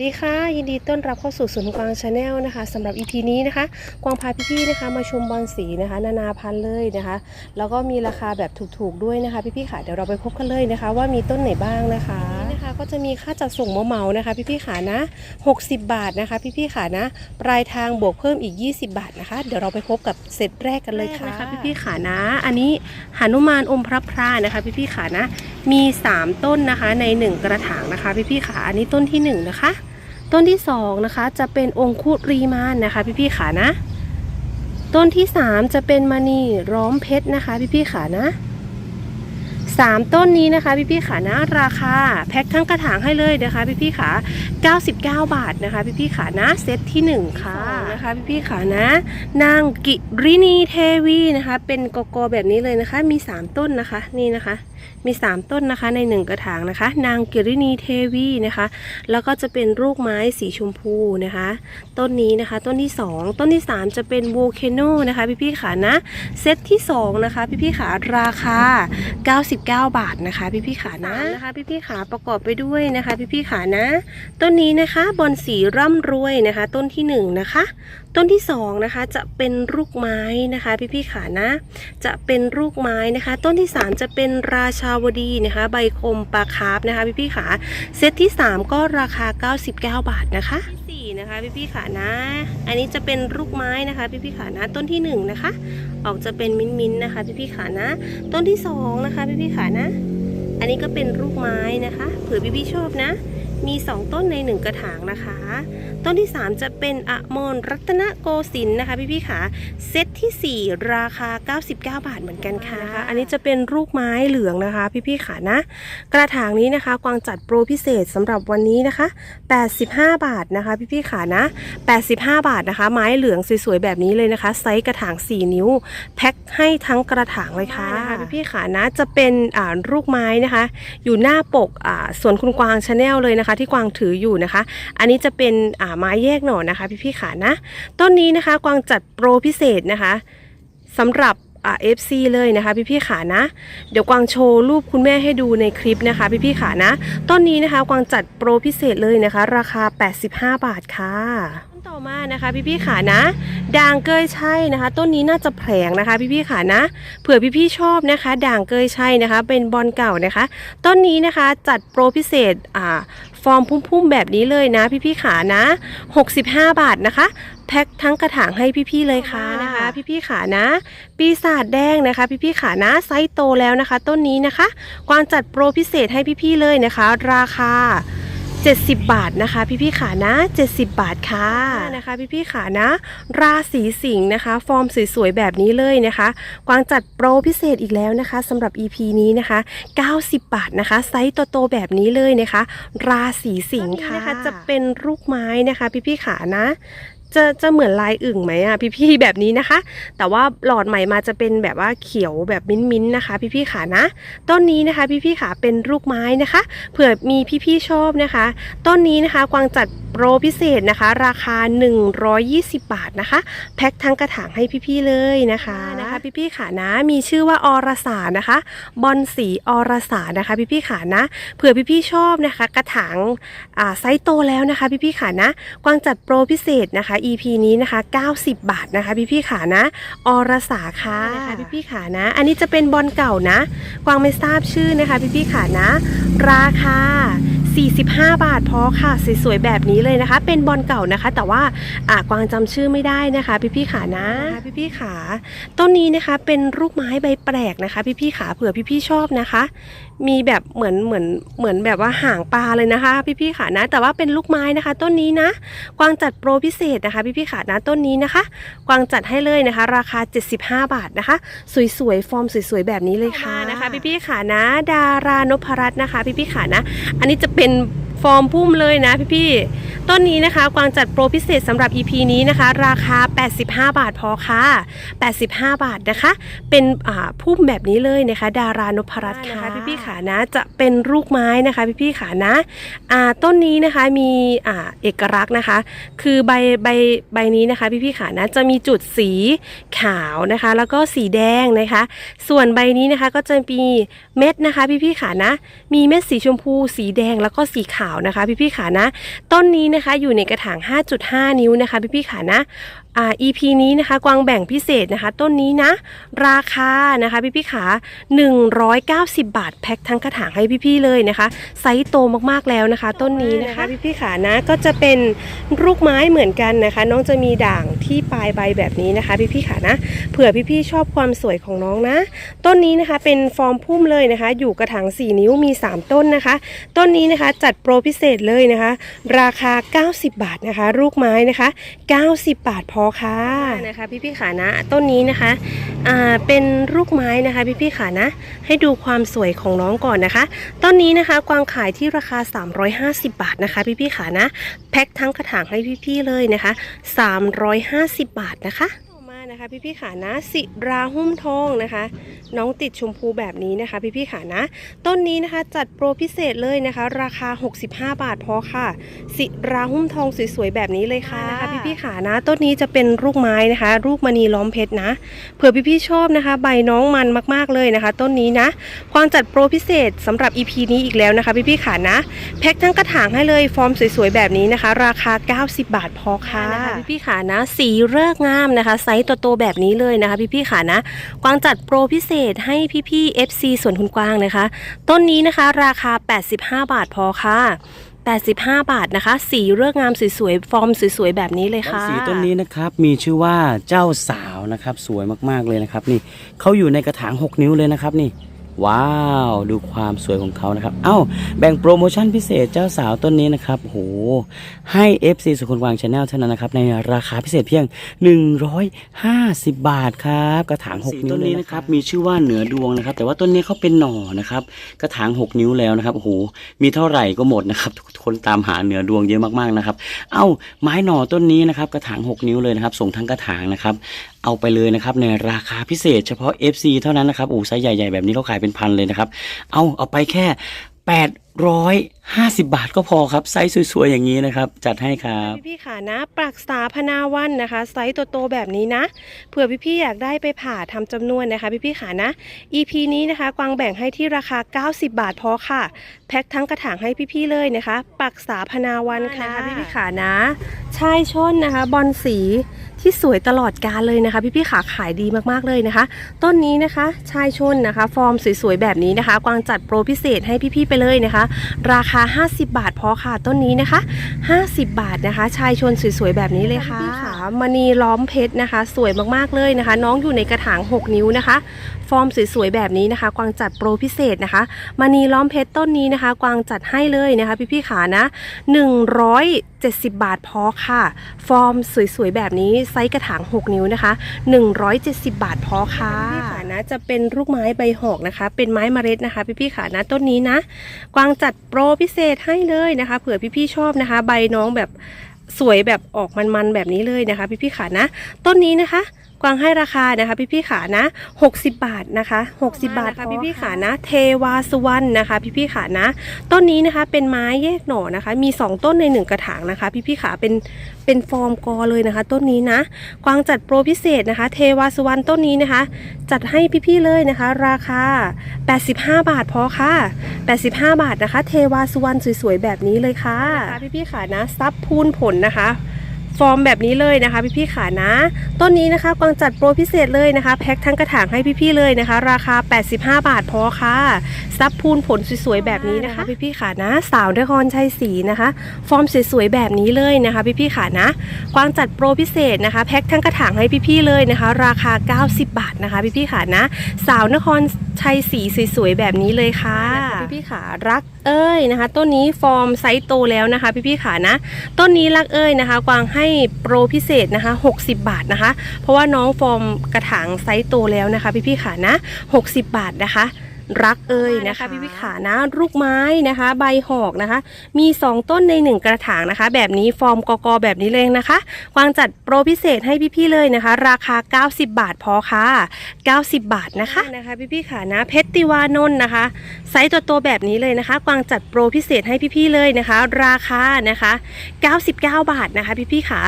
สวัสดีค่ะ ยินดีต้อนรับเข้าสู่สวนกวางชาแนลนะคะสำหรับ EP นี้นะคะ กวางพาพี่ๆนะคะ มาชมบอลสีนะคะ นานาพันธุ์เลยนะคะ แล้วก็มีราคาแบบถูกๆด้วยนะคะ พี่ๆค่ะเดี๋ยวเราไปพบกันเลยนะคะ ว่ามีต้นไหนบ้างนะคะนี่นะคะก็จะมีค่าจัดส่งเหมาๆนะคะ พี่ๆค่ะนะ 60 บาทนะคะ พี่ๆค่ะนะ ปลายทางบวกเพิ่มอีก 20 บาทนะคะ เดี๋ยวเราไปพบกับเซตแรกกันเลยค่ะนะคะพี่ๆค่ะนะ อันนี้หนุมานอมพระพรานะคะ พี่ๆค่ะนะ มี 3 ต้นนะคะใน 1 กระถางนะคะ พี่ๆค่ะอันนี้ต้นที่ 1 นะคะ ต้นที่สองนะคะจะเป็นองคุรีมานนะคะ พี่ๆขานะ ต้นที่สามจะเป็นมณีร้อมเพชรนะคะ พี่ๆขานะ สามต้นนี้นะคะพี่ๆขานะราคา แพ็คทั้งกระถางให้เลยนะคะพี่ๆขา99 บาทนะคะพี่ๆขานะเซตที่หนึ่งค่ะนะคะพี่ๆขานะ นางกิรินีเทวีนะคะ เป็นกกแบบนี้เลยนะคะ มีสามต้นนะคะนี่นะคะ มี 3 ต้นนะคะใน 1 กระถางนะคะ นางกิรินีเทวีนะคะ แล้วก็จะเป็นลูกไม้สีชมพูนะคะ ต้นนี้นะคะ ต้นที่ 2 ต้นที่ 3 จะเป็นโวเคโนนะคะพี่ๆขานะเซตที่2นะคะพี่ๆขาราคา 99บาทนะคะ พี่ๆขานะนะคะพี่ๆขาประกอบไปด้วยนะคะ พี่ๆขานะ ต้นนี้นะคะบอนสีร่ำรวยนะคะ ต้นที่1นะคะ ต้นที่2นะคะจะเป็นลูกไม้นะคะ พี่ๆขานะ จะเป็นลูกไม้นะคะ ต้นที่ 3 จะเป็นราชาวดีนะคะ ใบคมปลาคาร์ฟนะคะ พี่ๆขาเซตที่ 3 ก็ราคา 99 บาทนะคะ นะคะพี่พี่ขานะ อันนี้จะเป็นลูกไม้นะคะพี่พี่ขานะ ต้นที่1นะคะ ออกจะเป็นมิ้นๆนะคะพี่พี่ขานะ ต้นที่2นะคะพี่พี่ขานะ อันนี้ก็เป็นลูกไม้นะคะเผื่อพี่ๆชอบนะ มี 2 ต้นใน 1 กระถางนะคะ ต้นที่ 3 จะเป็นอะมอนรัตนโกสินทร์นะคะพี่ๆขาเซตที่ 4 ราคา 99 บาทเหมือนกันค่ะนะคะอันนี้จะเป็นลูกไม้เหลืองนะคะ พี่ๆขานะ กระถางนี้นะคะ กวางจัดโปรพิเศษสำหรับวันนี้นะคะ 85 บาทนะคะ พี่ๆขานะ 85 บาทนะคะ ไม้เหลืองสวยๆแบบนี้เลยนะคะ ไซส์กระถาง 4 นิ้ว แพ็คให้ทั้งกระถางเลยค่ะนะคะพี่ๆขานะจะเป็นอ่าลูกไม้นะคะ อยู่หน้าปกอ่าสวนคุณกวางชาแนลเลยนะคะที่กวางถืออยู่นะคะ อันนี้จะเป็นอ่าไม้แยกหน่อนะคะ พี่ๆขานะ ต้นนี้นะคะกวางจัดโปรพิเศษนะคะสำหรับอ่า FC เลยนะคะพี่ๆขานะ เดี๋ยวกวางโชว์รูปคุณแม่ให้ดูในคลิปนะคะพี่ๆขานะต้นนี้นะคะกวางจัดโปรพิเศษเลยนะคะ ราคา 85 บาทค่ะต้นต่อมานะคะพี่ๆขานะด่างเกยใช่นะคะ ต้นนี้น่าจะแผลงนะคะ พี่ๆขานะ เผื่อพี่ๆชอบนะคะ ด่างเกยใช่นะคะ เป็นบอลเก่านะคะ ต้นนี้นะคะจัดโปรพิเศษอ่า ร์มพุ่มๆแบบนี้เลยนะ พี่ๆขานะ 65 บาทนะคะ แพ็คทั้งกระถางให้พี่ๆเลยค่ะนะคะ พี่ๆขานะ ปีศาจแดงนะคะ พี่ๆขานะไซส์โตแล้วนะคะ ต้นนี้นะคะ กวางจัดโปรพิเศษให้พี่ๆเลยนะคะ ราคา 70 บาทนะคะ พี่ๆขานะ 70 บาทค่ะนะคะ พี่ๆขานะ ราศีสิงห์นะคะ ฟอร์มสวยๆแบบนี้เลยนะคะ กวางจัดโปรพิเศษอีกแล้วนะคะสำหรับ EP นี้นะคะ 90 บาทนะคะ ไซส์โตๆแบบนี้เลยนะคะ ราศีสิงห์ค่ะนะคะจะเป็นลูกไม้นะคะ พี่ๆขานะ จะจะเหมือนลายอึ่งไหมอะพี่ๆแบบนี้นะคะ แต่ว่าหลอดใหม่มาจะเป็นแบบว่าเขียวแบบมิ้นๆนะคะ พี่ๆขานะ ต้นนี้นะคะ พี่ๆขาเป็นลูกไม้นะคะ เผื่อมีพี่ๆชอบนะคะ ต้นนี้นะคะกวางจัดโปรพิเศษนะคะ ราคา 120 บาทนะคะ แพ็คทั้งกระถางให้พี่ๆเลยนะคะนะคะ พี่ๆขานะ มีชื่อว่าอรสานะคะ บอลสีอรสานะคะ พี่ๆขานะ เผื่อพี่ๆชอบนะคะ กระถางอ่าไซส์โตแล้วนะคะ พี่ๆขานะ กวางจัดโปรพิเศษนะคะ EP นี้นะคะ 90 บาทนะคะ พี่ๆขานะ อรสาค่ะนะคะพี่ๆขานะ อันนี้จะเป็นบอลเก่านะ กวางไม่ทราบชื่อนะคะ พี่ๆขานะ ราคา 45 บาทพอค่ะ สวยๆแบบนี้เลยนะคะ เป็นบอลเก่านะคะ แต่ว่าอ่ากวางจำชื่อไม่ได้นะคะ พี่ๆขานะพี่ๆขาต้นนี้นะคะเป็นลูกไม้ใบแปลกนะคะ พี่ๆขาเผื่อพี่ๆชอบนะคะ มีแบบเหมือนเหมือนเหมือนแบบว่าหางปลาเลยนะคะ พี่ๆขานะ แต่ว่าเป็นลูกไม้นะคะ ต้นนี้นะ กวางจัดโปรพิเศษนะคะ พี่ๆขานะต้นนี้นะคะ กวางจัดให้เลยนะคะ ราคา 75 บาทนะคะ สวยๆฟอร์มสวยๆแบบนี้เลยค่ะนะคะ พี่ๆขานะ ดารานพรัตน์นะคะ พี่ๆขานะ อันนี้จะเป็นฟอร์มพุ่มเลยนะพี่ๆ ต้นนี้นะคะกวางจัดโปรพิเศษสำหรับ EP นี้นะคะ ราคา 85 บาทพอค่ะ 85 บาทนะคะ เป็นอ่าพุ่มแบบนี้เลยนะคะ ดารานพรัตน์ค่ะพี่พี่ๆขานะจะเป็นลูกไม้นะคะพี่พี่ๆขานะอ่าต้นนี้นะคะมีอ่าเอกลักษณ์นะคะ คือใบใบใบนี้นะคะพี่พี่ๆขานะจะมีจุดสีขาวนะคะ แล้วก็สีแดงนะคะ ส่วนใบนี้นะคะก็จะมีเม็ดนะคะพี่พี่ๆขานะ มีเม็ดสีชมพู สีแดงแล้วก็สีขาวนะคะ พี่พี่ๆขานะ ต้นนี้นะคะ อยู่ในกระถาง 5.5 นิ้วนะคะพี่ๆขานะ อ่า EP นี้นะคะ กวางแบ่งพิเศษนะคะ ต้นนี้นะ ราคานะคะพี่พี่ๆขา 190 บาทแพ็คทั้งกระถางให้พี่ๆเลยนะคะ ไซส์โตมากๆแล้วนะคะ ต้นนี้นะคะพี่พี่ๆขานะก็จะเป็นลูกไม้เหมือนกันนะคะ น้องจะมีด่างที่ปลายใบแบบนี้นะคะ พี่พี่ๆขานะ เผื่อพี่ๆชอบความสวยของน้องนะ ต้นนี้นะคะเป็นฟอร์มพุ่มเลยนะคะ อยู่กระถาง4 นิ้วมี 3 ต้นนะคะ ต้นนี้นะคะจัดโปรพิเศษเลยนะคะ ราคา 90 บาทนะคะลูกไม้นะคะ 90 บาทพอค่ะนะคะพี่พี่ขานะต้นนี้นะคะอ่าเป็นลูกไม้นะคะพี่พี่ขานะ ให้ดูความสวยของน้องก่อนนะคะ ต้นนี้นะคะกวางขายที่ราคา 350 บาทนะคะพี่พี่ขานะ แพ็คทั้งกระถางให้พี่พี่เลยนะคะ 350 บาทนะคะต่อมานะคะพี่พี่ขานะสิราหุ้มทองนะคะ น้องติดชมพูแบบนี้นะคะ พี่พี่ๆขานะ ต้นนี้นะคะจัดโปรพิเศษเลยนะคะ ราคา 65 บาทพอค่ะ สิราหุ้มทองสวยๆแบบนี้เลยค่ะนะคะพี่พี่ๆขานะ ต้นนี้จะเป็นลูกไม้นะคะ ลูกมณีล้อมเพชรนะเผื่อพี่ๆชอบนะคะ ใบน้องมันมากๆเลยนะคะ ต้นนี้นะควางจัดโปรพิเศษสำหรับ EP นี้อีกแล้วนะคะ พี่ๆขานะแพ็คทั้งกระถางให้เลยฟอร์มสวยๆแบบนี้นะคะ ราคา 90 บาทพอค่ะนะคะพี่ๆขานะ สีเลิกษ์งามนะคะ ไซส์โตๆแบบนี้เลยนะคะ พี่ๆขานะกวางจัดโปรพิเศษให้พี่ๆ FC ส่วนคุณกวางนะคะ ต้นนี้นะคะราคา 85 บาทพอค่ะ 85 บาทนะคะ สีเลือกงามสวยๆ ฟอร์มสวยๆ แบบนี้เลยค่ะ สีต้นนี้นะครับมีชื่อว่าเจ้าสาวนะครับ สวยมากๆเลยนะครับ นี่เขาอยู่ในกระถาง 6 นิ้วเลยนะครับนี่ ว้าว ดูความสวยของเขานะครับ เอ้า แบ่งโปรโมชั่นพิเศษเจ้าสาวต้นนี้นะครับโหให้ FC สุขุนวางชาแนลเท่านั้นนะครับ ในราคาพิเศษเพียง 150 บาทครับ กระถาง 6 นิ้วต้นนี้นะครับ มีชื่อว่าเหนือดวงนะครับ แต่ว่าต้นนี้เขาเป็นหน่อนะครับ กระถาง 6 นิ้วแล้วนะครับโอ้โหมีเท่าไหร่ก็หมดนะครับ ทุกคนตามหาเหนือดวงเยอะมากๆนะครับ เอ้า ไม้หน่อต้นนี้นะครับ กระถาง 6 นิ้วเลยนะครับ ส่งทั้งกระถางนะครับเอาไปเลยนะครับในราคาพิเศษเฉพาะ FC เท่านั้นนะครับอู๋ไซส์ใหญ่ๆแบบนี้เขาขายเป็นพันเลยนะครับ เอาเอาไปแค่850บาทก็พอครับ ไซส์สวยๆอย่างนี้นะครับ จัดให้ครับ พี่ๆค่ะนะ ปรักษาพนาวันนะคะ ไซส์โตๆแบบนี้นะเผื่อพี่ๆอยากได้ไปผ่าทำจำนวนนะคะพี่ๆค่ะนะ EP นี้นะคะ กวางแบ่งให้ที่ราคา 90 บาทพอค่ะ แพ็คทั้งกระถางให้พี่ๆเลยนะคะ ปรักษาพนาวันค่ะพี่ๆค่ะนะชายชนนะคะ บอลสีที่สวยตลอดกาลเลยนะคะ พี่ๆขาขายดีมากๆเลยนะคะ ต้นนี้นะคะชายชนนะคะ ฟอร์มสวยๆแบบนี้นะคะ กวางจัดโปรพิเศษให้พี่ๆไปเลยนะคะราคา 50 บาทพอค่ะต้นนี้นะคะ 50 บาทนะคะ ชายชนสวยๆแบบนี้เลยค่ะพี่ขามณีล้อมเพชรนะคะ สวยมากๆเลยนะคะ น้องอยู่ในกระถาง 6 นิ้วนะคะ ฟอร์มสวยๆแบบนี้นะคะ กวางจัดโปรพิเศษนะคะมณีล้อมเพชรต้นนี้นะคะ กวางจัดให้เลยนะคะ พี่ๆขานะ 170 บาทพอค่ะ ฟอร์มสวยๆแบบนี้ไซส์กระถาง 6 นิ้วนะคะ 170 บาทพอค่ะพี่ขานะจะเป็นลูกไม้ใบหอกนะคะ เป็นไม้เมล็ดนะคะ พี่ๆขานะต้นนี้นะ กวางจัดโปรพิเศษให้เลยนะคะ เผื่อพี่ๆชอบนะคะ ใบน้องแบบสวยแบบออกมันๆแบบนี้เลยนะคะ พี่ๆขานะ ต้นนี้นะคะกวางให้ราคานะคะพี่ๆขานะ 60 บาทนะคะ60 บาทค่ะพี่ๆขานะ เทวาสุวรรณนะคะ พี่ๆขานะ ต้นนี้นะคะเป็นไม้แยกหน่อนะคะ มี 2 ต้นใน 1 กระถางนะคะ พี่ๆขาเป็นเป็นฟอร์มกอเลยนะคะ ต้นนี้นะ กวางจัดโปรพิเศษนะคะ เทวาสุวรรณต้นนี้นะคะ จัดให้พี่ๆเลยนะคะ ราคา 85 บาทพอค่ะ 85 บาทนะคะ เทวาสุวรรณสวยๆแบบนี้เลยค่ะพี่ๆขานะซับพูนผลนะคะ ฟอร์มแบบนี้เลยนะคะ พี่ๆขานะ ต้นนี้นะคะกวางจัดโปรพิเศษเลยนะคะ แพ็คทั้งกระถางให้พี่ๆเลยนะคะ ราคา 85 บาทพอค่ะซับพูนผลสวยๆแบบนี้นะคะพี่ๆขานะ สาวนครชัยศรีนะคะ ฟอร์มสวยๆแบบนี้เลยนะคะพี่ๆขานะกวางจัดโปรพิเศษนะคะแพ็คทั้งกระถางให้พี่ๆเลยนะคะ ราคา 90 บาทนะคะพี่ๆขานะ สาวนครชัยศรีสวยๆแบบนี้เลยค่ะพี่ๆขารัก เอ้ยนะคะ ต้นนี้ฟอร์มไซส์โตแล้วนะคะ พี่ๆขานะ ต้นนี้รักเอ้ยนะคะ กวางให้โปรพิเศษนะคะ 60 บาทนะคะ เพราะว่าน้องฟอร์มกระถางไซส์โตแล้วนะคะ พี่ๆขานะ 60 บาทนะคะ รักเอ่ยนะคะพี่พี่ขานะลูกไม้นะคะ ใบหอกนะคะ มี 2 ต้นใน 1 กระถางนะคะ แบบนี้ฟอร์มกกแบบนี้เลยนะคะกวางจัดโปรพิเศษให้พี่ๆเลยนะคะ ราคา 90 บาทพอค่ะ 90 บาทนะคะนะคะพี่ๆขานะเพชรติวานนท์นะคะไซส์ตัวโตๆแบบนี้เลยนะคะกวางจัดโปรพิเศษให้พี่ๆเลยนะคะ ราคานะคะ 99 บาทนะคะพี่ๆขา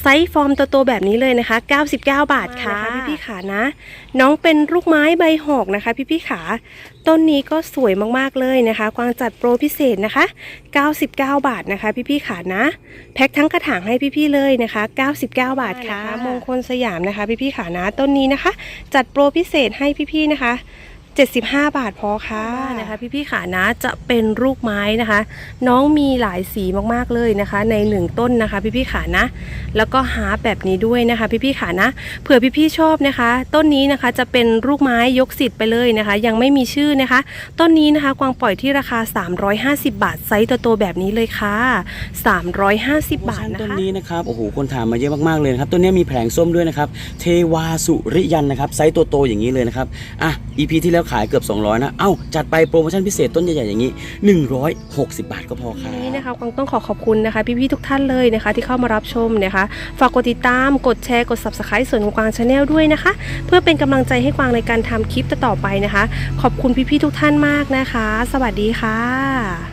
ไซส์ฟอร์มตัวโตๆแบบนี้เลยนะคะ 99 บาทค่ะพี่ๆขานะน้องเป็นลูกไม้ใบหอกนะคะ พี่ๆขา ต้นนี้ก็สวยมากๆเลยนะคะ กวางจัดโปรพิเศษนะคะ 99 บาทนะคะ พี่ๆขานะ แพ็คทั้งกระถางให้พี่ๆเลยนะคะ 99 บาทค่ะ มงคลสยามนะคะ พี่ๆขานะ ต้นนี้นะคะ จัดโปรพิเศษให้พี่ๆนะคะ 75 บาทพอค่ะนะคะ พี่ๆขานะจะเป็นลูกไม้นะคะ น้องมีหลายสีมากๆเลยนะคะ ในหนึ่งต้นนะคะ พี่ๆขานะ แล้วก็ฮาร์ปแบบนี้ด้วยนะคะ พี่ๆขานะเผื่อพี่ๆชอบนะคะ ต้นนี้นะคะจะเป็นลูกไม้ยกสิทธิ์ไปเลยนะคะ ยังไม่มีชื่อนะคะ ต้นนี้นะคะกวางปล่อยที่ราคา 350 บาทไซส์โตๆแบบนี้เลยค่ะ 350 บาทนะต้นคะนี้นะครับโอ้โหคนถามมาเยอะมากๆเลยนะครับต้นนี้มีแผลงส้มด้วยนะครับเทวาสุริยันนะครับไซส์โตๆอย่างนี้เลยนะครับอะ EP ที่แล้วขายเกือบ 200 นะ เอ้า จัดไปโปรโมชั่นพิเศษต้นใหญ่ๆอย่างนี้ 160 บาทก็พอครับวันนี้นะคะกวางต้องขอขอบคุณนะคะพี่ๆทุกท่านเลยนะคะ ที่เข้ามารับชมนะคะ ฝากกดติดตามกดแชร์กด subscribe ส่วนของกวางชาแนลด้วยนะคะ เพื่อเป็นกำลังใจให้กวางในการทำคลิปต่อไปนะคะ ขอบคุณพี่ๆทุกท่านมากนะคะ สวัสดีค่ะ